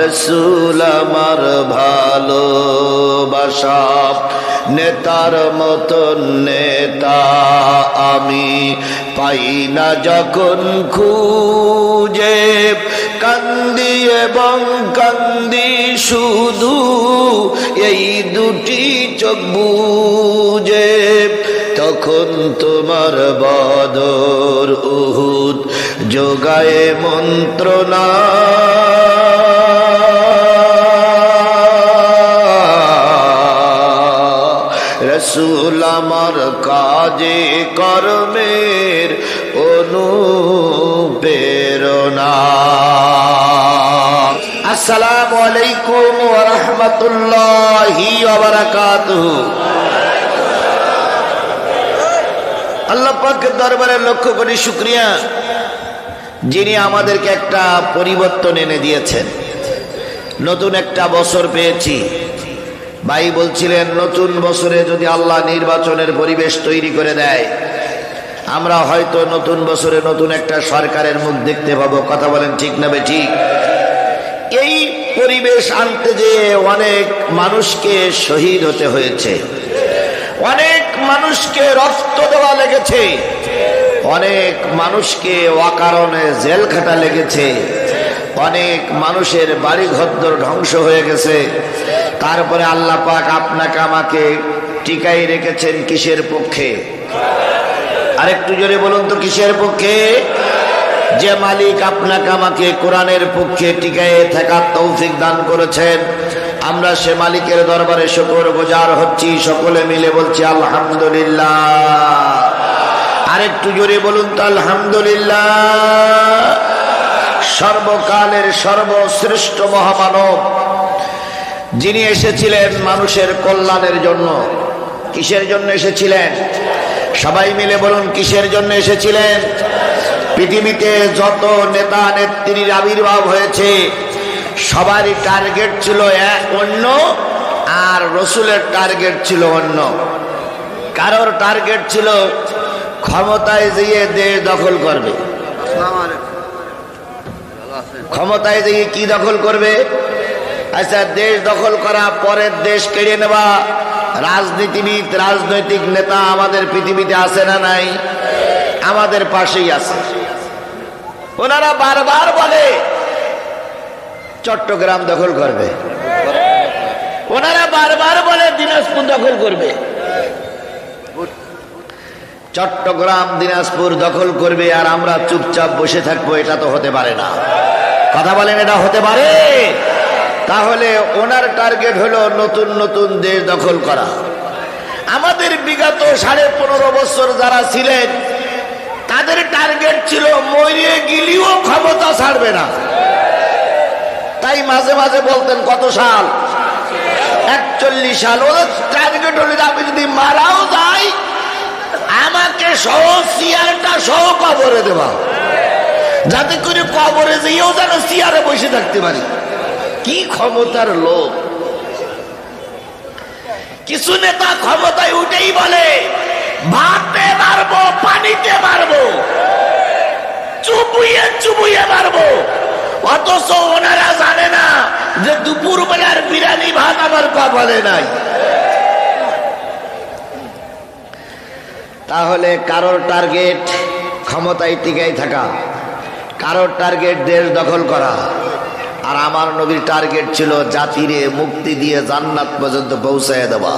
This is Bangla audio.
রসুল আমার ভালোবাসা, নেতার মতন নেতা আমি পাই না যখন খুঁজে। কান্দি এবং কান্দি শুধু এই দুটি চোখ বুঝে। তখন তোমার বদর উহুদ যোগায় মন্ত্রণা। রসুল আমার কাজে কর্মের অনুপ্রেরণা। আসসালামু আলাইকুম রাহমাতুল্লাহি বারাকাতুহু। আল্লাহ পাকের দরবারে লক্ষ্য করি শুক্রিয়া। যিনি আমাদেরকে একটা পরিবর্তন এনে দিয়েছেন। নতুন একটা বছর পেয়েছি। ভাই বলছিলেন, নতুন বছরে যদি আল্লাহ নির্বাচনের পরিবেশ তৈরি করে দেয়, আমরা হয়তো নতুন বছরে নতুন একটা সরকারের মুখ দেখতে পাবো। কথা বলেন ঠিক না বে ঠিক? এই পরিবেশ আনতে যেয়ে অনেক মানুষকে শহীদ হতে হয়েছে, অনেক মানুষকে রক্ত দেওয়া লেগেছে, অনেক মানুষকে অকারণে জেল খাটা লেগেছে অনেক মানুষের বাড়ি ঘদ্দর ধ্বংস হয়ে গেছে। তারপরে আল্লাহ পাক আপনাকে আমাকে টিকাই রেখেছেন কিসের পক্ষে? আরেকটু জোরে বলুন তো, কিসের পক্ষে? যে মালিক আপনাকে আমাকে কোরআনের পক্ষে টিকায় থাকার তৌফিক দান করেছেন, আমরা সে মালিকের দরবারে শুকর গোজার হচ্ছি, সকলে মিলে বলছি আলহামদুলিল্লাহ। আরেকটু জোরে বলুন তো, আলহামদুলিল্লাহ। সর্বকালের সর্বশ্রেষ্ঠ মহামানব। যিনি এসেছিলেন মানুষের কল্যাণের জন্য। কিসের জন্য এসেছিলেন? সবাই মিলে বলুন, কিসের জন্য এসেছিলেন? পৃথিবীতে যত নেতা নেত্রীর আবির্ভাব হয়েছে, সবারই টার্গেট ছিল এক অন্য, আর রসুলের টার্গেট ছিল অন্য। কারোর টার্গেট ছিল, ক্ষমতায় যেয়ে দেশ দখল করবে। ক্ষমতায় যেয়ে কি দখল করবে? আচ্ছা দেশ দখল করা, পরের দেশ কেড়ে নেওয়া, রাজনীতিবিদ, রাজনৈতিক নেতা আমাদের পৃথিবীতে আছে না নাই? আমাদের পাশেই আছে। ওনারা বারবার বলে, চট্টগ্রাম দখল করবে। ওনারা বারবার বলে, দিনাজপুর দখল করবে। চট্টগ্রাম, দিনাজপুর দখল করবে আর আমরা চুপচাপ বসে থাকব, এটা তো হতে পারে না। কথা বলেন, এটা হতে পারে? তাহলে ওনার টার্গেট হলো নতুন নতুন দেশ দখল করা। আমাদের বিগত সাড়ে পনেরো বছর যারা ছিলেন, তাদের টার্গেট ছিল মরিয়ে গিলিও ক্ষমতা ছাড়বে না। তাই মাঝে মাঝে বলতেন, কত সাল? একচল্লিশ সাল। ওদের টার্গেট হলে আমি যদি মারাও যাই আমাকে সহ চেয়ারটা সহ কবরে দেবা। যাতে করে কবরে যেয়েও যেন চেয়ারে বসে থাকতে পারি। কি ক্ষমতার লোক। কিছু নেতা ক্ষমতায় উঠেই বলে, ভাতে মারবো, পানিতে মারবো চুপুয়ে চুপুয়ে মারবো। অথচ ওনারা জানে না যে দুপুর বেলার বিরিয়ানি ভাত আমার কপালে নাই। তাহলে কারোর টার্গেট ক্ষমতায় টিকাই থাকা, কারোর টার্গেট দেশ দখল করা। আর আমার নবীর টার্গেট ছিল জাতিরে মুক্তি দিয়ে জান্নাত পর্যন্ত পৌঁছায় দেওয়া।